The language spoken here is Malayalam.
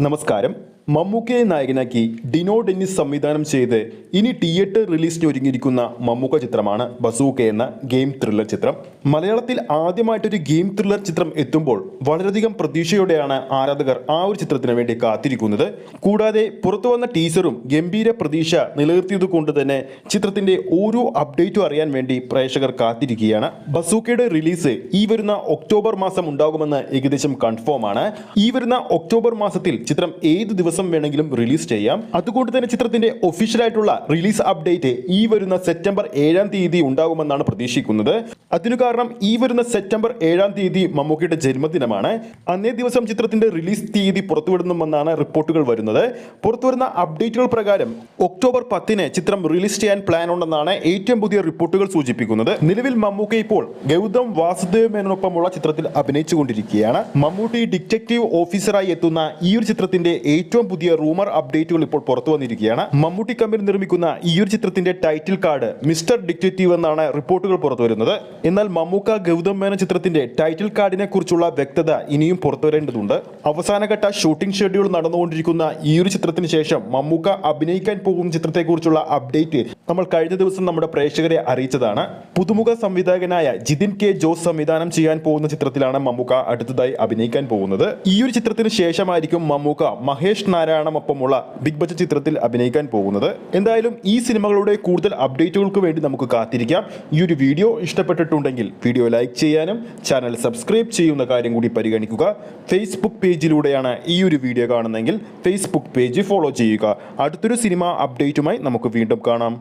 നമസ്കാരം. മമ്മൂക്കയെ നായകനാക്കി ഡിനോ ഡെന്നിസ് സംവിധാനം ചെയ്ത് ഇനി തിയേറ്റർ റിലീസിന് ഒരുങ്ങിയിരിക്കുന്ന മമ്മൂക്ക ചിത്രമാണ് ബസൂക്ക എന്ന ഗെയിം ത്രില്ലർ ചിത്രം. മലയാളത്തിൽ ആദ്യമായിട്ടൊരു ഗെയിം ത്രില്ലർ ചിത്രം എത്തുമ്പോൾ വളരെയധികം പ്രതീക്ഷയോടെയാണ് ആരാധകർ ആ ഒരു ചിത്രത്തിന് വേണ്ടി കാത്തിരിക്കുന്നത്. കൂടാതെ പുറത്തു വന്ന ടീസറും ഗംഭീര പ്രതീക്ഷ നിലനിർത്തിയത് കൊണ്ട് തന്നെ ചിത്രത്തിന്റെ ഓരോ അപ്ഡേറ്റും അറിയാൻ വേണ്ടി പ്രേക്ഷകർ കാത്തിരിക്കുകയാണ്. ബസൂക്കയുടെ റിലീസ് ഈ വരുന്ന ഒക്ടോബർ മാസം ഉണ്ടാകുമെന്ന് ഏകദേശം കൺഫേം ആണ്. ഈ വരുന്ന ഒക്ടോബർ മാസത്തിൽ ചിത്രം ഏത് ദിവസം വേണമെങ്കിലും റിലീസ് ചെയ്യാം. അതുകൊണ്ട് തന്നെ ചിത്രത്തിന്റെ ഒഫീഷ്യൽ ആയിട്ടുള്ള റിലീസ് അപ്ഡേറ്റ് ഈ വരുന്ന സെപ്റ്റംബർ ഏഴാം തീയതി ഉണ്ടാകുമെന്നാണ് പ്രതീക്ഷിക്കുന്നത്. അതിനു കാരണം ഈ വരുന്ന സെപ്റ്റംബർ ഏഴാം തീയതി മമ്മൂക്കിയുടെ ജന്മദിനമാണ്. അന്നേ ദിവസം ചിത്രത്തിന്റെ റിലീസ് തീയതി പുറത്തുവിടുന്നുമെന്നാണ് റിപ്പോർട്ടുകൾ വരുന്നത്. പുറത്തുവരുന്ന അപ്ഡേറ്റുകൾ പ്രകാരം ഒക്ടോബർ പത്തിന് ചിത്രം റിലീസ് ചെയ്യാൻ പ്ലാൻ ഉണ്ടെന്നാണ് ഏറ്റവും പുതിയ റിപ്പോർട്ടുകൾ സൂചിപ്പിക്കുന്നത്. നിലവിൽ മമ്മൂക്ക ഇപ്പോൾ ഗൗതം വാസുദേവ് മേനോനൊപ്പമുള്ള ചിത്രത്തിൽ അഭിനയിച്ചുകൊണ്ടിരിക്കുകയാണ്. മമ്മൂട്ടി ഡിറ്റക്റ്റീവ് ഓഫീസറായി എത്തുന്ന ഈ ഒരു ചിത്രത്തിന്റെ ഏറ്റവും പുതിയ റൂമർ അപ്ഡേറ്റുകൾ ഇപ്പോൾ പുറത്തു വന്നിരിക്കുകയാണ്. മമ്മൂട്ടി കമ്പനി നിർമ്മിക്കുന്ന ഈ ഒരു ചിത്രത്തിന്റെ ടൈറ്റിൽ കാർഡ് മിസ്റ്റർ ഡിക്റ്റേറ്റീവ് എന്നാണ് റിപ്പോർട്ടുകൾ പുറത്തു വരുന്നത്. എന്നാൽ മമ്മൂക്ക ഗൗതം മേനോൻ ചിത്രത്തിന്റെ ടൈറ്റിൽ കാർഡിനെ കുറിച്ചുള്ള വ്യക്തത ഇനിയും പുറത്തുവരേണ്ടതുണ്ട് അവസാനഘട്ട ഷൂട്ടിംഗ് ഷെഡ്യൂൾ നടന്നുകൊണ്ടിരിക്കുന്ന ഈ ഒരു ചിത്രത്തിന് ശേഷം മമ്മൂക്ക അഭിനയിക്കാൻ പോകുന്ന ചിത്രത്തെക്കുറിച്ചുള്ള അപ്ഡേറ്റ് നമ്മൾ കഴിഞ്ഞ ദിവസം നമ്മുടെ പ്രേക്ഷകരെ അറിയിച്ചതാണ്. പുതുമുഖ സംവിധായകനായ ജിതിൻ കെ ജോസ് സംവിധാനം ചെയ്യാൻ പോകുന്ന ചിത്രത്തിലാണ് മമ്മൂക്ക അടുത്തതായി അഭിനയിക്കാൻ പോകുന്നത്. ഈ ഒരു ചിത്രത്തിന് ശേഷമായിരിക്കും മമ്മൂക്ക മഹേഷ് നാരായണമൊപ്പമുള്ള ബിഗ് ബജറ്റ് ചിത്രത്തിൽ അഭിനയിക്കാൻ പോകുന്നത്. എന്തായാലും ഈ സിനിമകളുടെ കൂടുതൽ അപ്ഡേറ്റുകൾക്ക് വേണ്ടി നമുക്ക് കാത്തിരിക്കാം. ഈ ഒരു വീഡിയോ ഇഷ്ടപ്പെട്ടിട്ടുണ്ടെങ്കിൽ വീഡിയോ ലൈക്ക് ചെയ്യാനും ചാനൽ സബ്സ്ക്രൈബ് ചെയ്യുന്ന കാര്യം കൂടി പരിഗണിക്കുക. ഫേസ്ബുക്ക് പേജിലൂടെയാണ് ഈ ഒരു വീഡിയോ കാണുന്നതെങ്കിൽ ഫേസ്ബുക്ക് പേജ് ഫോളോ ചെയ്യുക. അടുത്തൊരു സിനിമ അപ്ഡേറ്റുമായി നമുക്ക് വീണ്ടും കാണാം.